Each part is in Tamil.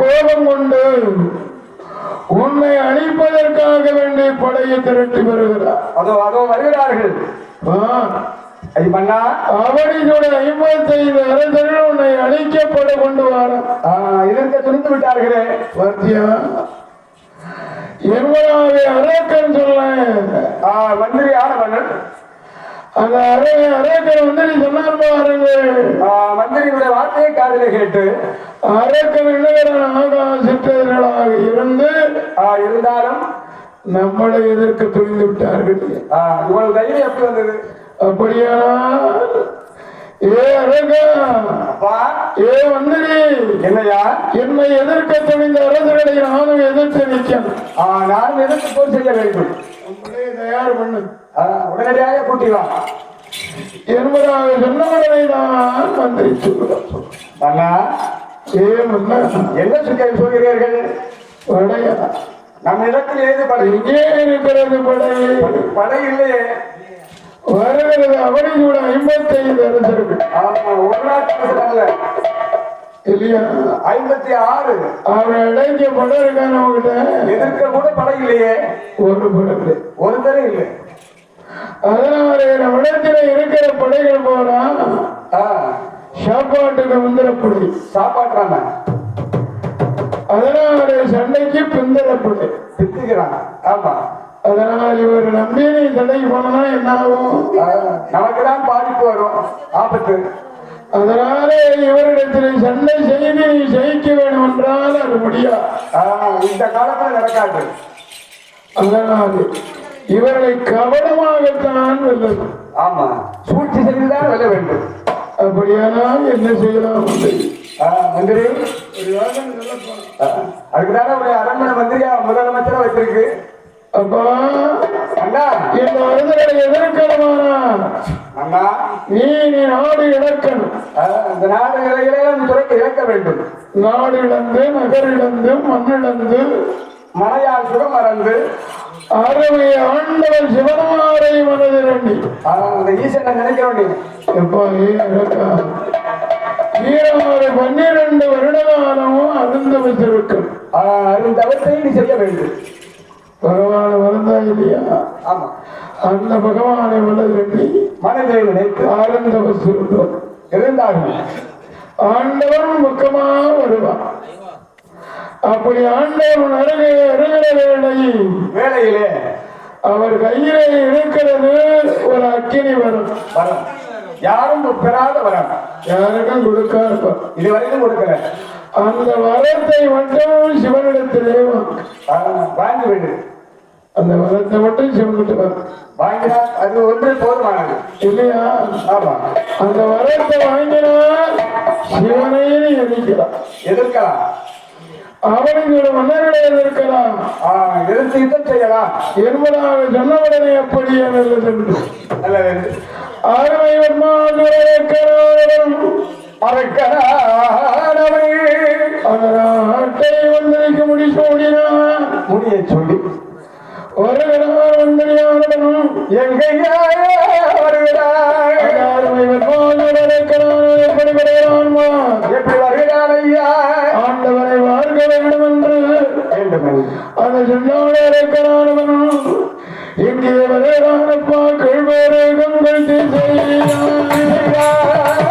கோபம் கொண்டு உன்னை அழிப்பதற்காக வேண்டி படையை திரட்டி வருகிறார். அதோ அதோ வருகிறார்கள். அவனியோட ஐம்பத்தைந்து அரசர்கள் உன்னை அழிக்கப்பட கொண்டு வர. எதிர்க்க துணிந்து விட்டார்களே. பார்த்தியா எவ்வளவு அரக்கன் சொல்ல மந்திரி ஆனவன் அந்த அரை அரக்கன் வந்து நீ சொன்னார் பாருங்கள் மந்திரியுடைய வார்த்தையை காதிலே கேட்டு அரக்கன் இளைஞரான ஆகாசிற்றர்களாக இருந்து இருந்தாலும் நம்மளை எதிர்க்க துணிந்து விட்டார்கள். இவ்வளவு தைரியம் எப்படி வந்தது? அப்படியானால் ஏ அரகா அப்பா ஏ மந்திரி என்னையா? என்னை எதிர்க்க துணிந்த அரசர்களை நானும் எதிர்த்து நிற்கணும் ஆ, நான் எதிர்த்து போர் செய்ய வேண்டும். தயார் பண்ணு. உடனடியாக கூட்டி வா. என்பதாக சொன்னவரை தான் மந்திரி சொல்லுகிறோம் மன்னா? ஏ மன்னா? என்ன சுற்றி சொல்கிறீர்கள்? படையா. நம்ம இடத்தில் ஏது படை? எங்கே இருக்கிறது படை. படை இல்லையே. வருகிறது அவனை கூட அரசர்கள் ஆமா ஒரு நாட்டு இல்லையா? ஐம்பத்தி ஆறு. அவரை அடைஞ்ச படம் அவங்கிட்ட எதிர்க்க கூட படை இல்லையே ஒரு படம் இல்லை ஒருத்தரே இல்லை. அதனால நம்மிடத்தில் இருக்கிற படைகள் போனா சாப்பாட்டுக்கு முந்திரப்படை சாப்பாட்டுறாம அதனால சண்டைக்கு பிந்தரப்படை திட்டுகிறான். ஆமா. அதனால் இவர் நம்பி நீ சண்டைக்கு போனா என்ன ஆகும் ஆ, நமக்குதான் பாதிப்பு வரும். ஆபத்து. அதனால இவரிடத்தில் சண்டை செய்து நீ ஜெயிக்க வேண்டும் என்றால் அது முடியாது இந்த காலத்துல நடக்காது. அதனால் இவர்களை கவனமாகத்தான் வெல்லும். ஆமா. சூழ்ச்சி செய்துதான் வெல்ல வேண்டும். அப்படியானால் என்ன செய்யலாம்? மந்திரி. அதுக்குதானே ஒரு அரண்மனை மந்திரியா முதலமைச்சரா வச்சிருக்கு? அப்பா இந்த வருதலை எதிர்க்கணுமானா அண்ணா. நீ நீ நாடு இழக்கணும். இந்த நாடு இலைகளையும் துறைக்கு இழக்க வேண்டும். நாடு இழந்து நகர் இழந்து மண் இழந்து மனையால் சுகம் மறந்து. அருமை ஆண்டவன் சிவனாரை மனதிரண்டி அந்த ஈசனை நினைக்கிறோம் நீ. எப்பா ஏக்கா ஈராறு பன்னிரண்டு வருட காலமும் அருந்த வச்சிருக்கள் அருந்தவத்தை நீ செய்ய வேண்டும். பகவான வளர்ந்தா இல்லையா? ஆமா. அந்த பகவானை மனதிரண்டி மனதை நினைத்து ஆனந்த இருந்தார்கள் ஆண்டவன் பக்கமா வருவான் அப்படி ஆண்டவன் அருகே அருகிற வேளையில் வேலையிலே அவர் கையிலே இருக்கிறது ஒரு அக்கினி வரும். வரம். யாரும் பெறாத வரம். யாருக்கும் கொடுக்காருப்பா இதுவரைக்கும் கொடுக்கல. அந்த வரத்தை மட்டும் சிவனிடத்திலே வாங்கு. விடு. அந்த வரத்தை மட்டும் சிவன்கிட்ட வரும் வாங்கினால் அது ஒன்று போதுமானது. இல்லையா? ஆமா. அந்த வரத்தை வாங்கினால் சிவனையே எதிர்க்கலாம். அவனுக்கு ஒரு மன்னர்களில் இருக்கலாம் எதிர்த்து யுத்தம் செய்யலாம். என்பதாக சொன்னவுடனே அப்படியே நல்லது நல்லது ஆறுமை வர்மாதுரம் நாட்டை வந்திருக்க முடிச்சு ஓடினான் முடியை சொல்லி. ஒரு கணவர் வந்திரியானவனும் எங்கேயா வர்மாதுரம் எப்படி வருகிறான்மா எப்படி வருகிறான் ஐயா? ஆண்டவரை வாழ்க வேண்டும். என்று. அந்த சொன்னோடு இருக்கிறானவனும் இங்கே வருகிறானப்பா கல்வேறு கண்கள் கால்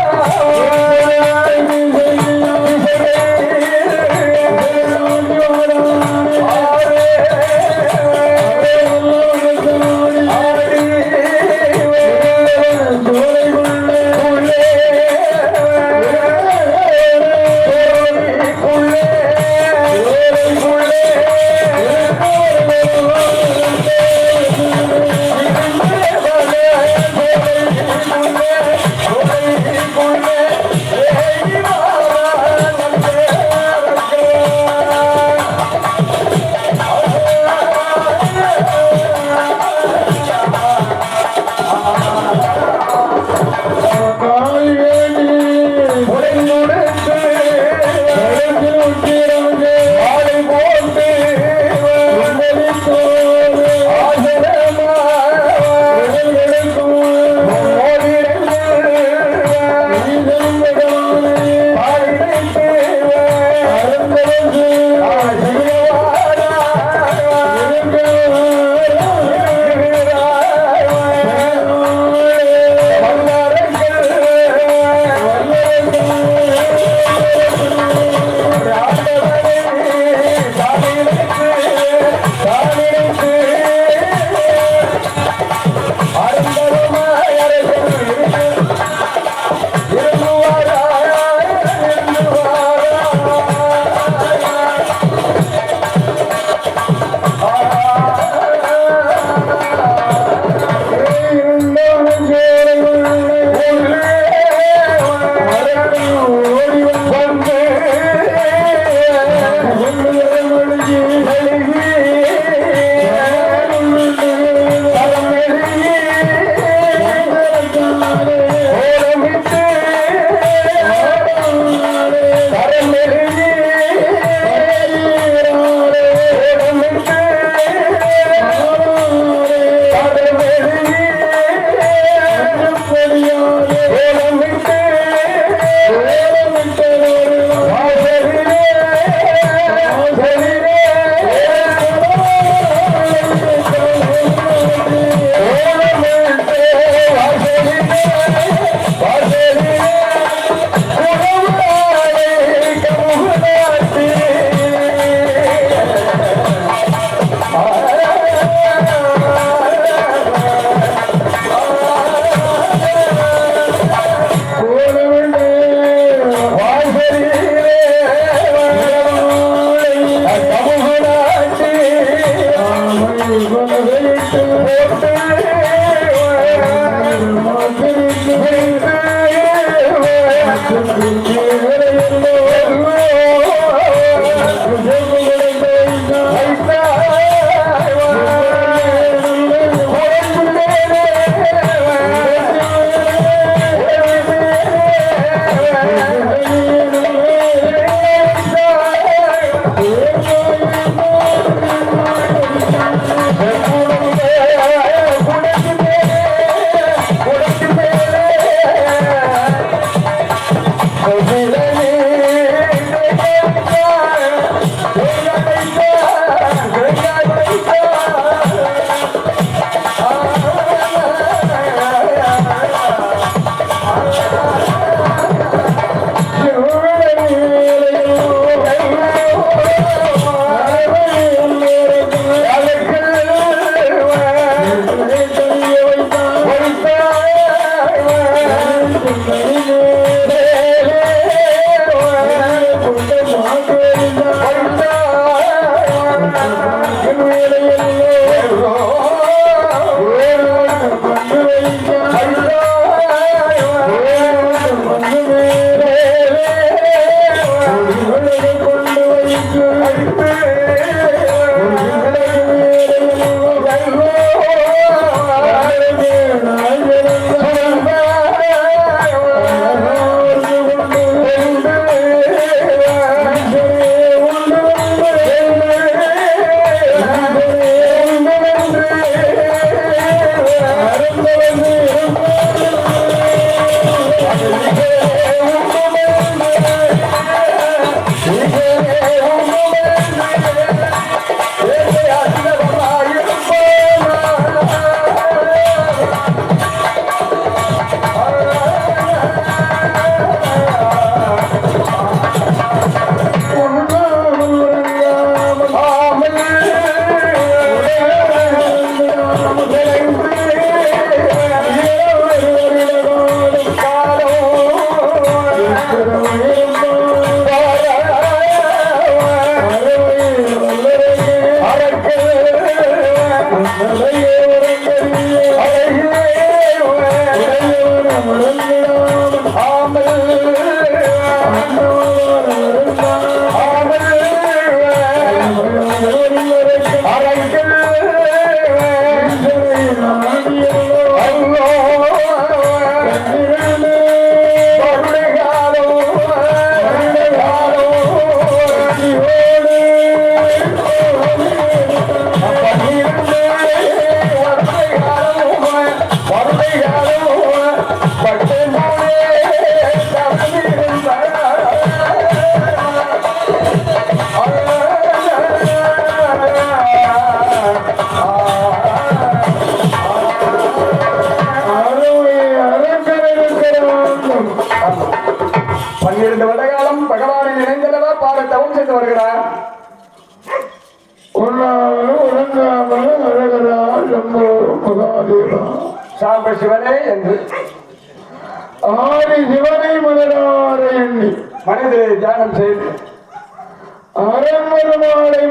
மனிதரை தியானம் செய்து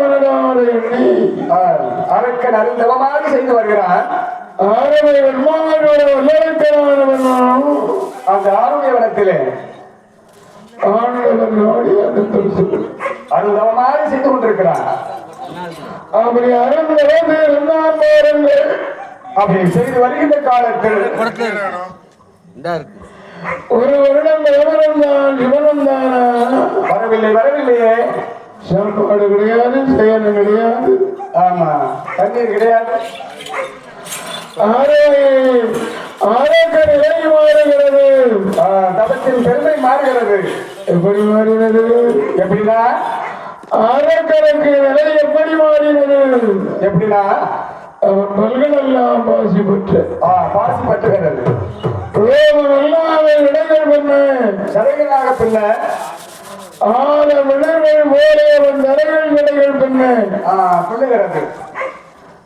மலரார எண்ணி அரக்கன் அருந்தவமாக செய்து வருகிறார். ஆரவை அந்த ஆண்டவன் நாடி அருந்தம் சொல்லு அருந்தவமாக செய்து கொண்டிருக்கிறார். அப்படி அருந்தவன் இருந்தான் பாருங்கள். அப்படி செய்து வருகின்ற காலத்தில் ஒரு வருடம் விவரம் தான் சிவனம் தானா வரவில்லை வரவில்லையே. சாப்பாடு கிடையாது செயலும் கிடையாது. ஆமா தண்ணீர் கிடையாது. ஆரோவை ஆரோக்க நிலை மாறுகிறது. ஆ, தபத்தின் பெருமை மாறுகிறது. எப்படி மாறினது? எப்படின்னா? ஆரோக்கருக்கு நிலை எப்படி மாறினது? எப்படின்னா? பல்களெல்லாம் பாசி பெற்ற பாசி பற்றுகிறது. இடங்கள் பண்ண சதைகளாக பின்ன ஆல விடர்கள் போலே அவன் தரைகள் விடைகள் பண்ண ஆ, பின்னுகிறது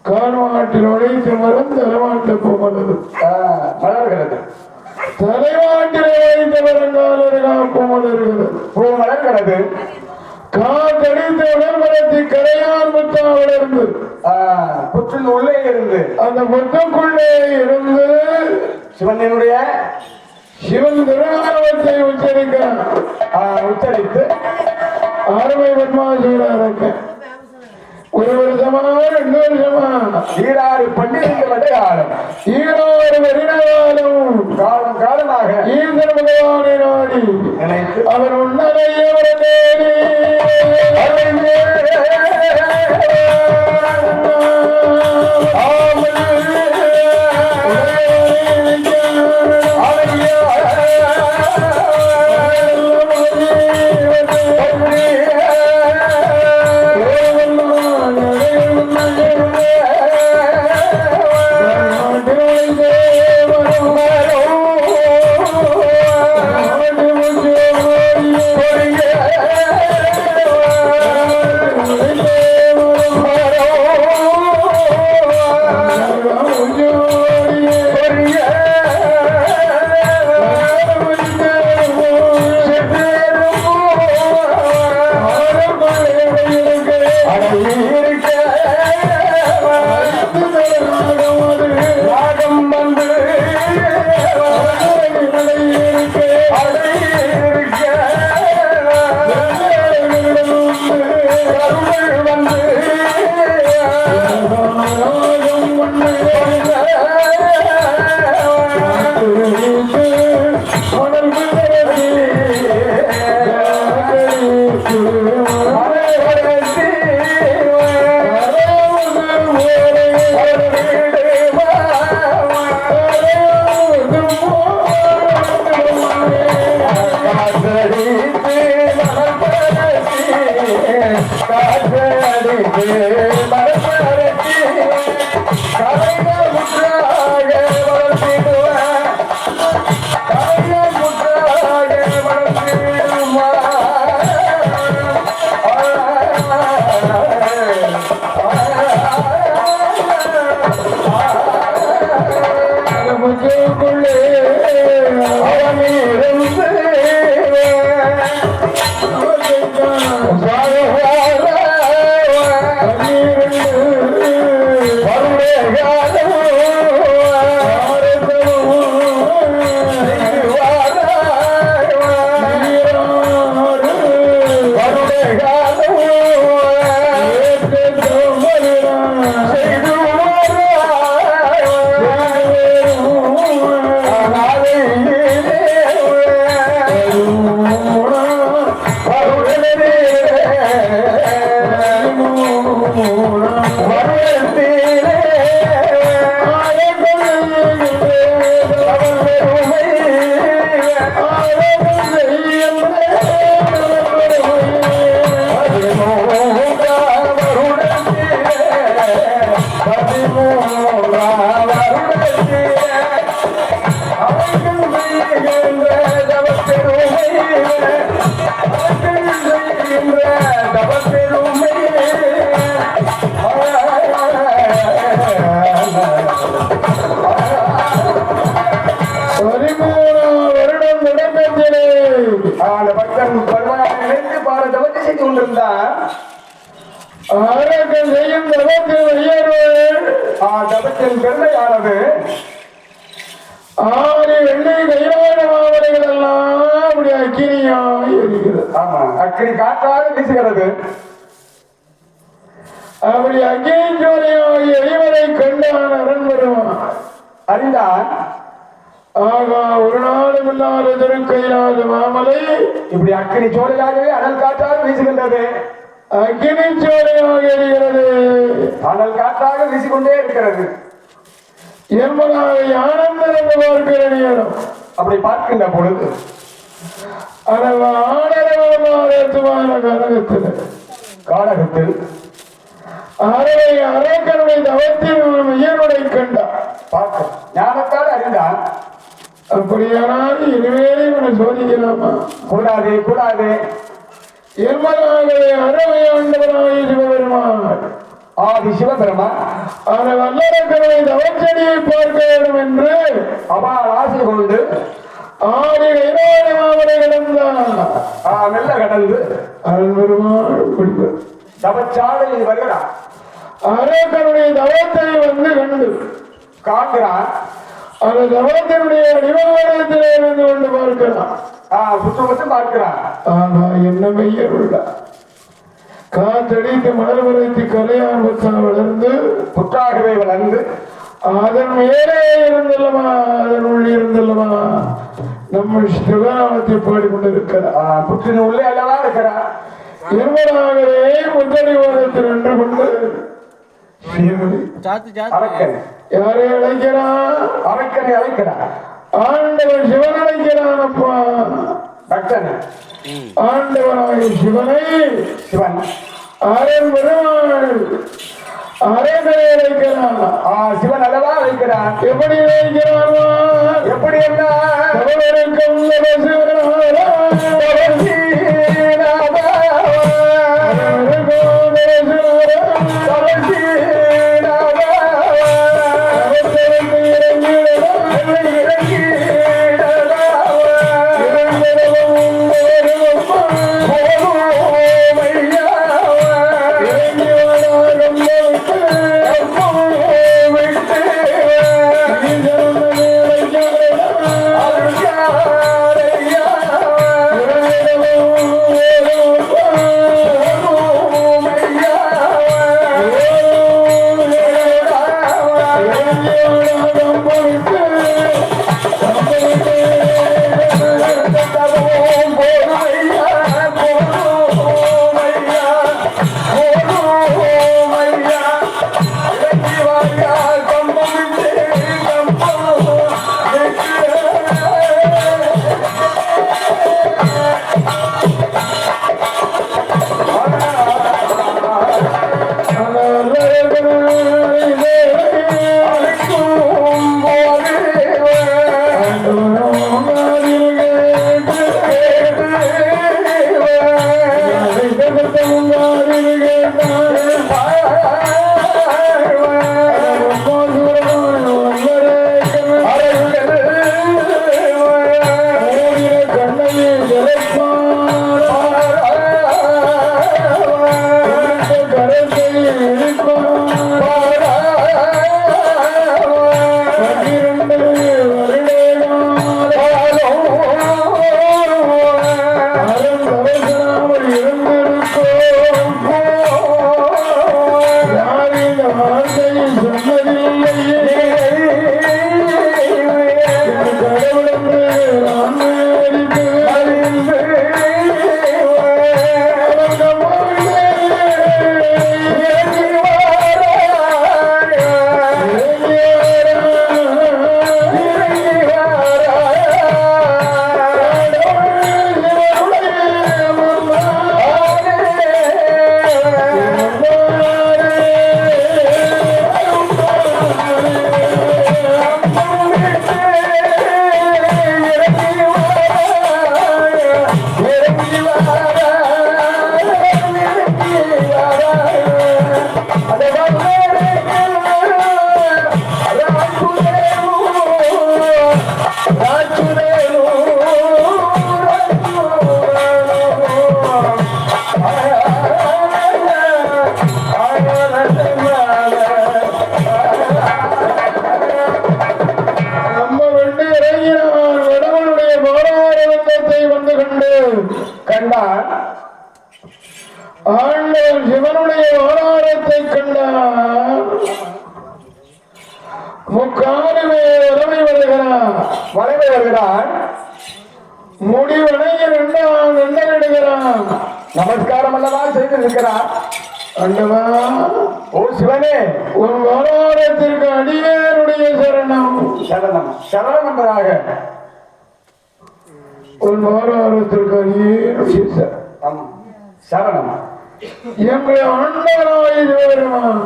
கால்வாட்டில் உழைத்து மரம் தலைமாட்ட போமலது ஆ, மலர்கிறது. தலைமாட்டிலே வைத்த மரங்காலர் காப்பும் மலர்கிறது பூ மலர்கிறது. காத்தடித்த உடல்பலத்தை கரையான் முத்தா வளர்ந்து. புற்றின் உள்ளே இருந்து. அந்த முத்துக்குள்ளே இருந்து சிவனினுடைய சிவன் திருநாமத்தை உச்சரிக்கிறான் ஆ, உச்சரித்து ஆறுமை பத்மாசூராக்க ஒரு வருஷமா ரெண்டு வருஷமா ஈராறு பன்னிரண்டு வருடகாலம் ஈரோடு வருடகாலம் காலம் காலமாக ஈந்திர பகவானை நாடி நினைத்து அவர் உன்னதையே அவர்களின் பெருமையானது ஆறு எல்லாம் அப்படி அக்கினியாய் ஆமா அக்கினி காற்றாக வீசுகிறது. அப்படி அக்கினி எரிவரை கண்டான் அரண் வருவான் அறிந்தான் ஆகா ஒரு நாளும் இல்லாத திருக்கைலாத மாமலை இப்படி அக்கினி சோழையாகவே அனல் காற்றாக வீசுகின்றது. அக்கினி சோழையாக எரிகிறது. அனல் காற்றாக வீசிக்கொண்டே இருக்கிறது. பார்க்கிற நேரம். அப்படி பார்க்கின்ற பொழுது அந்த ஆனந்தமான கனகத்தில் காலகத்தில் அறவை அரக்கனுடைய தவத்தில் உயர்வுடை கண்டார். பார்க்க ஞானத்தால் அறிந்தான் அப்படியானால் இனிமேலே இவனை சோதிக்கலாமா? கூடாது கூடாது. எம்மனாகவே அறவை ஆண்டவராய் சிவபெருமான் ஆதி சிவபெருமா அந்த வல்லரக்கனுடைய தவச்செடியை பார்க்க வேண்டும் என்று. அபால் ஆசை கொண்டு ஆடி கைலாய மாமலை கிடந்தான் மெல்ல கடந்து. அருள் பெருமாள் குடிவர் தவச்சாலையில் வருகிறான். அரக்கனுடைய தவத்தை வந்து கண்டு காக்கிறான் அந்த தவத்தினுடைய அடிவாரத்திலே இருந்து கொண்டு சுற்று மட்டும் பார்க்கிறான். ஆகா என்ன உள்ளா காற்றடித்து மலர் வரைத்து கலையான்பத்தான் வளர்ந்து புற்றாகவே வளர்ந்து அதன் மேலே இருந்தல்லமா அதன் உள்ளே இருந்தல்லமா நம்ம சிவநாமத்தை பாடிக்கொண்டிருக்கிறார் புற்றின் உள்ளே அல்லவா இருக்கிறான் இருவராகவே முதலி வாரத்தில் நின்று கொண்டு யாரை அழைக்கிறான் அரக்கனை அழைக்கிறான் ஆண்டவன் சிவன் அழைக்கிறான் அப்பா பக்தன். ஆண்டவனாகிய சிவனை சிவன். அரண் பெருமாள் அரசனை அழைக்கிறான். ஆ, சிவன் அல்லவா அழைக்கிறான். எப்படி அழைக்கிறானா எப்படி என்ன தவறுக்கும் Gracias. அண்டவா ஓ சிவனே. உன் வரோரத்திற்கு அடியேனுடைய சரணம். சரணம். சரணம் என்பதாக. உன் வரோரத்திற்கு அடியேனுடைய சரணம். சரணம். என்று அண்டராய் வருவான்